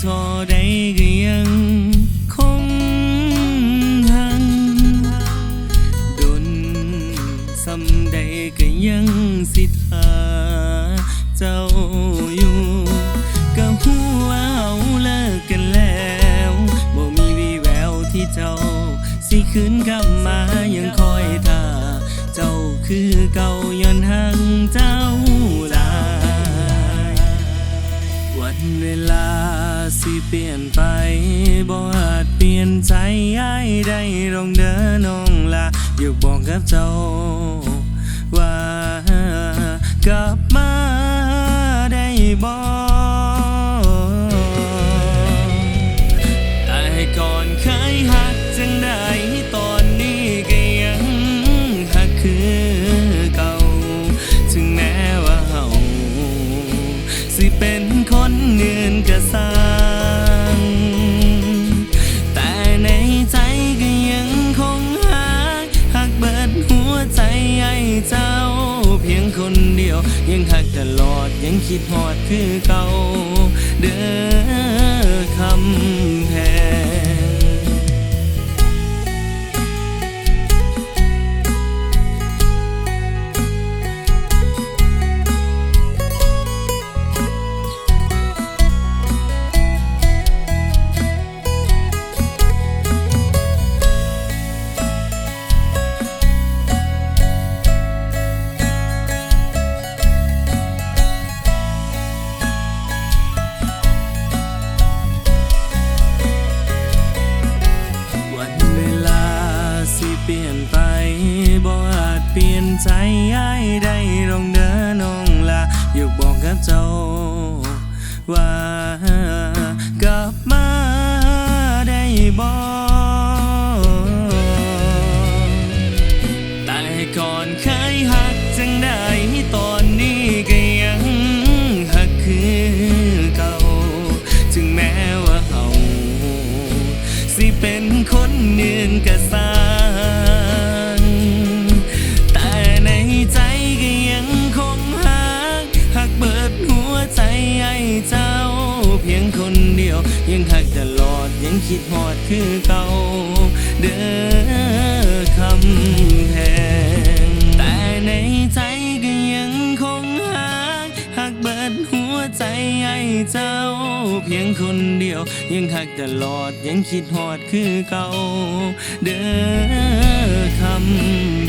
เท่าใดก็ยังคงหังดนสำใดก็ยังสิทาเจ้าอยู่ก็หัวเอาเลิกกันแล้วบ่มีวีแววที่เจ้า สิคืนกลับมายังคอยท่าเจ้าคือเก่าย้อนหังเจ้าลาวันเวลา สิเปลี่ยนไปบ่อาจเปลี่ยนใจอ้ายได้ลองเด้อน้องละอยากบอกกับเจ้า ว่ากลับมาได้บ่ พียงคนเดียว ยังหักตลอดยังคิดหอดคือเก่าเด้อ ใจอ้ายได้ลองเดินน้องละอยากบอกกับเจ้า ว่ากลับมาได้บ่แต่ก่อนเคยหักจังได้ตอน คนเดียว ยังหักตลอดยังคิดฮอดคือเก่าเด้อคำแพงแต่ในใจก็ยังคงหักหักเบิดหัวใจไอ้เจ้า เพียงคนเดียว ยังหักตลอดยังคิดฮอดคือเก่าเด้อคำ